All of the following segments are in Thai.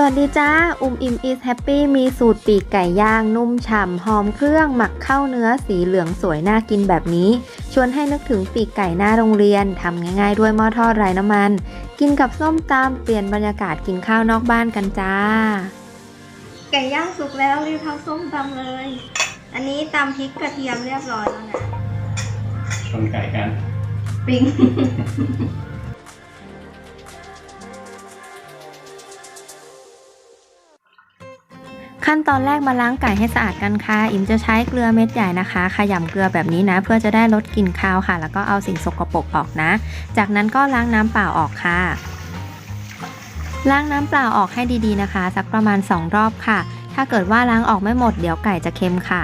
สวัสดีจ้า อุมอิมอีสแฮปปี้มีสูตรปีกไก่ย่าง นุ่มฉ่ำหอมเครื่องหมักเข้าเนื้อสีเหลืองสวยน่ากินแบบนี้ ชวนให้นึกถึงปีกไก่หน้าโรงเรียนทำง่ายๆด้วยหม้อทอดไร้น้ำมัน กินกับส้มตำเปลี่ยนบรรยากาศกินข้าวนอกบ้านกันจ้า ไก่ย่างสุกแล้วรีบทำส้มตำเลย อันนี้ตำพริกกระเทียมเรียบร้อยแล้วนะชนไก่กัน ปิ้ง ขั้นตอนแรกมาล้างไก่ให้สะอาดกันค่ะอิมจะใช้เกลือเม็ดใหญ่นะคะ ขยำเกลือแบบนี้นะ เพื่อจะได้ลดกลิ่นคาวค่ะ แล้วก็เอาสิ่งสกปรกออกนะ จากนั้นก็ล้างน้ำเปล่าออกค่ะ ล้างน้ำเปล่าออกให้ดีๆนะคะ สักประมาณ 2 รอบค่ะ ถ้าเกิดว่าล้างออกไม่หมดเดี๋ยวไก่จะเค็มค่ะ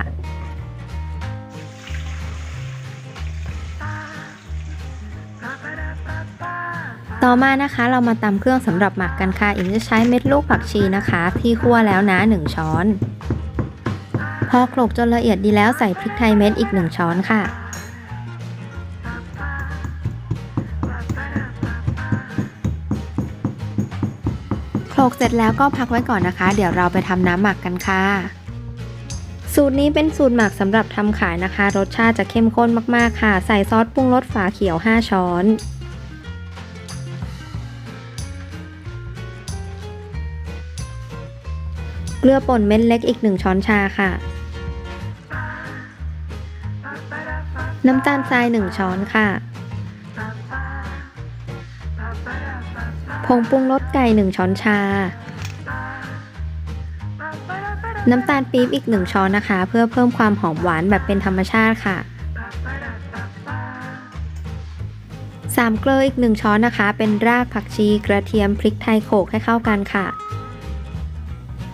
ต่อมานะคะเรามาตำเครื่องสำหรับหมักกันค่ะอิมจะใช้เม็ดลูกผักชีนะคะ ที่คั่วแล้วนะ1ช้อน พอโขลกจนละเอียดดีแล้วใส่พริกไทยเม็ดอีก 1 ช้อนค่ะ โขลกเสร็จแล้วก็พักไว้ก่อนนะคะ เดี๋ยวเราไปทำน้ำหมักกันค่ะ สูตรนี้เป็นสูตรหมักสำหรับทำขายนะคะ รสชาติจะเข้มข้นมากๆค่ะ ใส่ซอสปรุงรสฝาเขียว 5 ช้อน เกลือป่นเม็ดเล็กอีก 1 ช้อนชาค่ะ น้ำตาลทราย 1 ช้อนค่ะ ผงปรุงรสไก่ 1 ช้อนชา น้ำตาลปี๊บอีก 1 ช้อนนะคะ เพื่อเพิ่มความหอมหวานแบบเป็นธรรมชาติค่ะสามเกลืออีก1ช้อนนะคะ เป็นรากผักชีกระเทียมพริกไทยโขลกให้เข้ากันค่ะ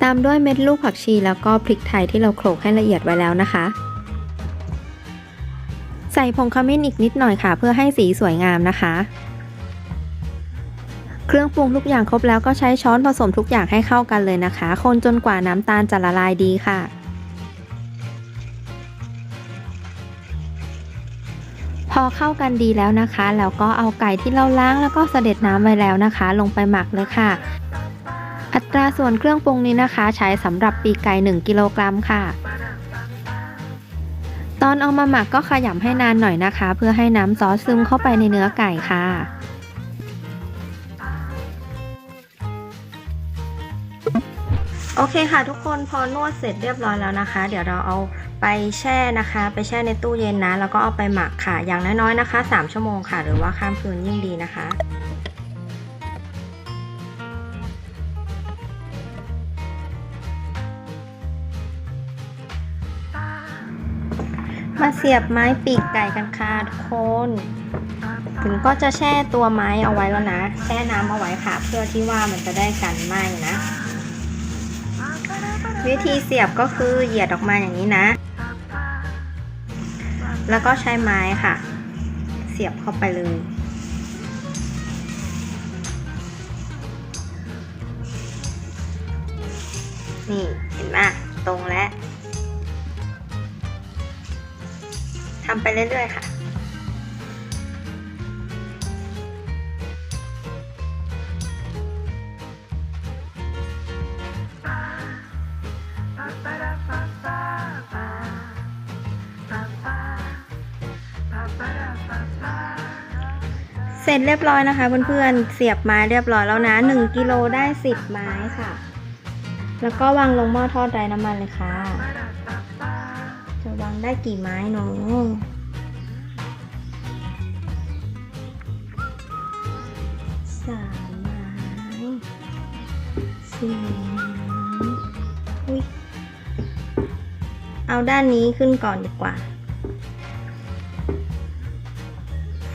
ตามด้วยเม็ดลูกผักชีแล้วก็พริกไทยที่เราโขลกให้ละเอียดไว้แล้วนะคะ ใส่ผงขมิ้นอีกนิดหน่อยค่ะ เพื่อให้สีสวยงามนะคะ เครื่องปรุงทุกอย่างครบแล้วก็ใช้ช้อนผสมทุกอย่างให้เข้ากันเลยนะคะ คนจนกว่าน้ำตาลจะละลายดีค่ะพอเข้ากันดีแล้วนะคะ แล้วก็เอาไก่ที่เราล้างแล้วก็เสด็จน้ำไว้แล้วนะคะ ลงไปหมักเลยค่ะ อัตราส่วนเครื่องปรุงนี้นะคะ ใช้สำหรับปีกไก่ 1 กิโลกรัมค่ะ ตอนเอามาหมักก็ขยำให้นานหน่อยนะคะ เพื่อให้น้ำซอสซึมเข้าไปในเนื้อไก่ค่ะ โอเคค่ะทุกคนพอนวดเสร็จเรียบร้อยแล้วนะคะ เดี๋ยวเราเอาไปแช่นะคะ ไปแช่ในตู้เย็นนะ แล้วก็เอาไปหมักค่ะ อย่างน้อยๆนะคะ 3 ชั่วโมงค่ะ หรือว่าข้ามคืนยิ่งดีนะคะ เสียบไม้ปีกไก่กันค่ะทุกคนถึงก็จะแช่ตัวไม้เอาไว้แล้วนะ แช่น้ำเอาไว้ค่ะ เพื่อที่ว่ามันจะได้กันไหมนะ วิธีเสียบก็คือเหยียดออกมาอย่างนี้นะ แล้วก็ใช้ไม้ค่ะ เสียบเข้าไปเลย นี่เห็นไหมตรงแล้ว ทำไปเรื่อยๆค่ะเสร็จเรียบร้อยนะคะเพื่อนๆเสียบไม้เรียบร้อยแล้วนะ 1กิโลได้ 10 ไม้ค่ะ แล้วก็วางลงหม้อทอดไร้น้ำมันเลยค่ะ จะวาได้กี่ไม้เนาะสามไม้สี่อุ้ยเอาด้านนี้ขึ้นก่อนดีกว่า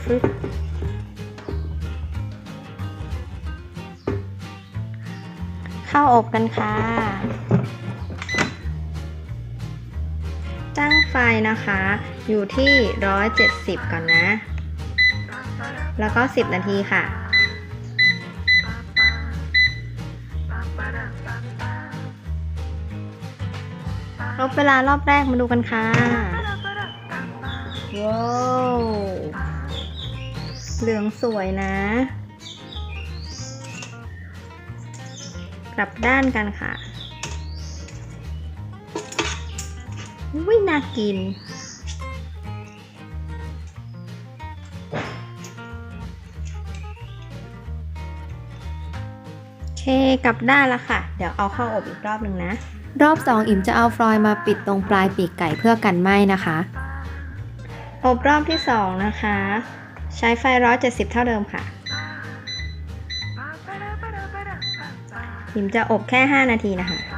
ฟึบเข้าอบกันค่ะ ตั้งไฟนะคะ อยู่ที่ 170 ก่อนนะ แล้วก็ 10 นาทีค่ะครบเวลารอบแรกมาดูกันค่ะว้าวเหลืองสวยนะ กลับด้านกันค่ะ อุ้ยน่ากินโอเคกลับด้านแล้วค่ะ เดี๋ยวเอาเข้าอบอีกรอบหนึ่งนะ รอบสองอิ่มจะเอาฟลอยล์มาปิดตรงปลายปีกไก่เพื่อกันไหม้นะคะ อบรอบที่สองนะคะ ใช้ไฟ170เท่าเดิมค่ะหิมจะอบแค่ 5 นาทีนะคะ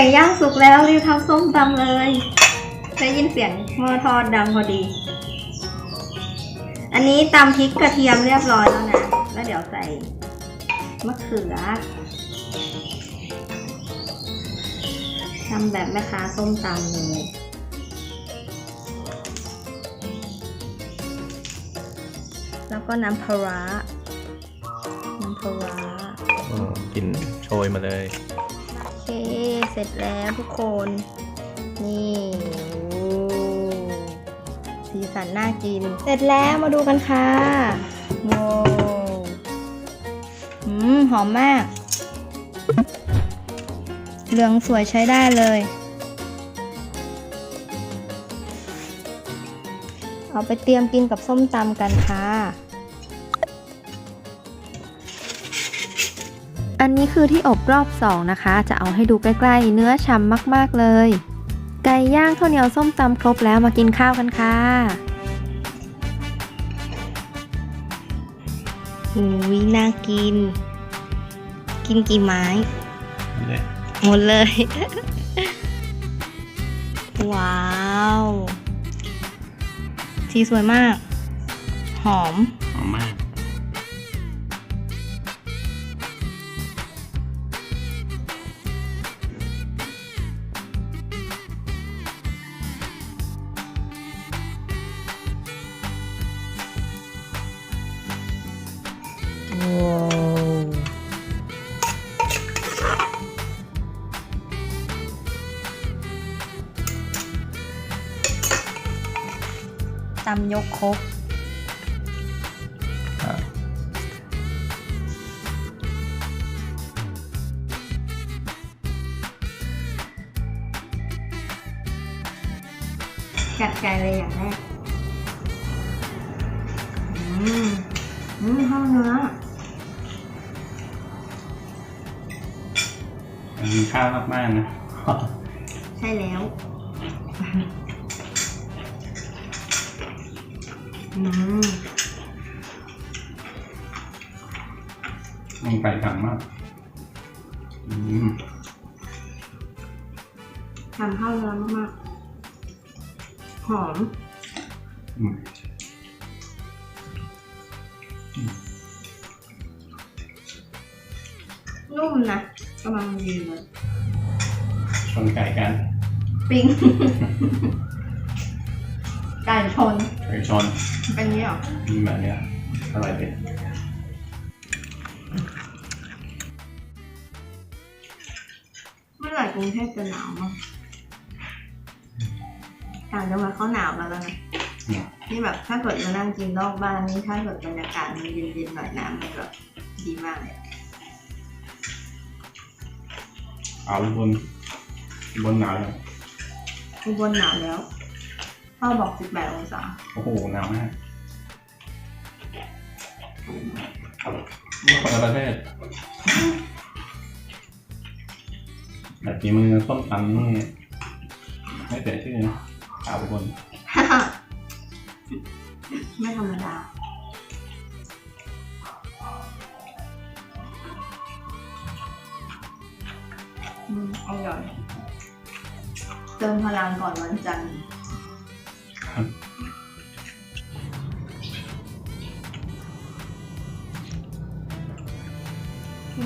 ก่ย่างสุกแล้วรีบทำส้มตำเลย ได้ยินเสียงหม้อทอดดังพอดี อันนี้ตำพริกกระเทียมเรียบร้อยแล้วนะ แล้วเดี๋ยวใส่มะเขือทำแบบแม่ค้าส้มตำเลยแล้วก็น้ำพร้าน้ำพร้าอืมกินโชยมาเลย เคเสร็จแล้วทุกคน นี่สีสันน่ากิน เสร็จแล้วมาดูกันค่ะโว้วอืมหอมมาก เหลืองสวยใช้ได้เลย เอาไปเตรียมกินกับส้มตำกันค่ะ อันนี้คือที่อบรอบสองนะคะ จะเอาให้ดูใกล้ๆ เนื้อฉ่ำมากๆเลย ไก่ย่างข้าวเหนียวส้มตำครบแล้วมากินข้าวกันค่ะอุ้ยน่ากิน กินกี่ไม้เลยหมดเลย ว้าวสีสวยมาก หอม หอมมากำยกครกครับกัดใจเลยอย่างแรกอืมอืมข้าวเนื้อมีข้าวมากๆนะ ใช่แล้ว มมันไก่ขังมากอืมทำข้าวเนื้อมากๆหอมอืมนุ่มนะกำลังดีเลยชนไก่กัน ปิ้ง ไก่ชน ไก่ชนเป็นนี้เหรอมีแบบเนี้ยอร่อยดีเมื่อไหร่กรุงเทพจะหนาวมั้งต่างจังหวัดเขาหนาวแล้วนะอืมนี่แบบถ้าเกิดมานั่งกินนอกบ้านนี่ถ้าเกิดบรรยากาศมันเย็นๆหน่อยน้ำมันแบบดีมากเลยเอาบนบนหนาวเลยอุบลหนาวแล้ว พ่อบอก18องศาโอ้โหหนาวมากนี่คนละประเทศแบบฝีมือส้มตำนี่ไม่เสียชื่อนะเอาบนไม่ธรรมดาอืมอร่อย เติมพลังก่อนวันจันทร์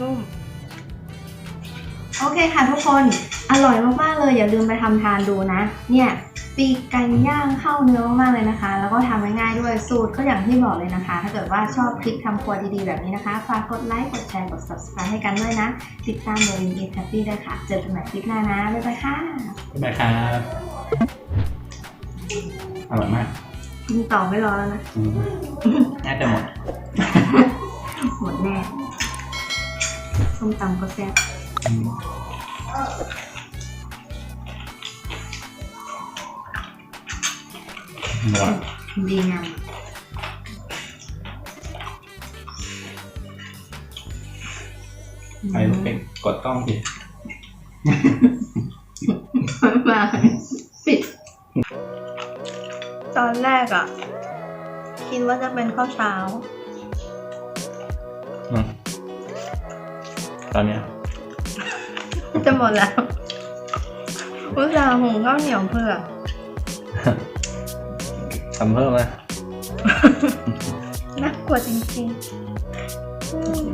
นุ่ม โอเคค่ะทุกคน อร่อยมากๆเลย อย่าลืมไปทำทานดูนะ เนี่ยปีกไก่ย่างเข้าเนื้อมากๆเลยนะคะ แล้วก็ทำง่ายๆด้วยสูตรก็อย่างที่บอกเลยนะคะ ถ้าเกิดว่าชอบคลิปทำครัวดีๆแบบนี้นะคะ ฝากกดไลค์ กดแชร์ กด subscribe ให้กันด้วยนะ ติดตามโดย i n h a p p y ด้วยค่ะ เจอกันใหม่คลิปหน้านะ บ๊ายบายค่ะ บ๊ายบายครับ อร่อยมากกินต่อไม่รอแล้วนะ อืมน่าจะหมด หมดแน่ ส้มตำก็แซ่บอืมอร่อยดีงามไปลูกเป็ดกดกล้องสิมาปิด ตอนแรกอะ คิดว่าจะเป็นข้าวเช้า ตอนเนี้ยจะหมดแล้ว อุตส่าห์หุงข้าวเหนียวเพื่อ ทำเพิ่มไหมน่ากลัวจริงๆอืม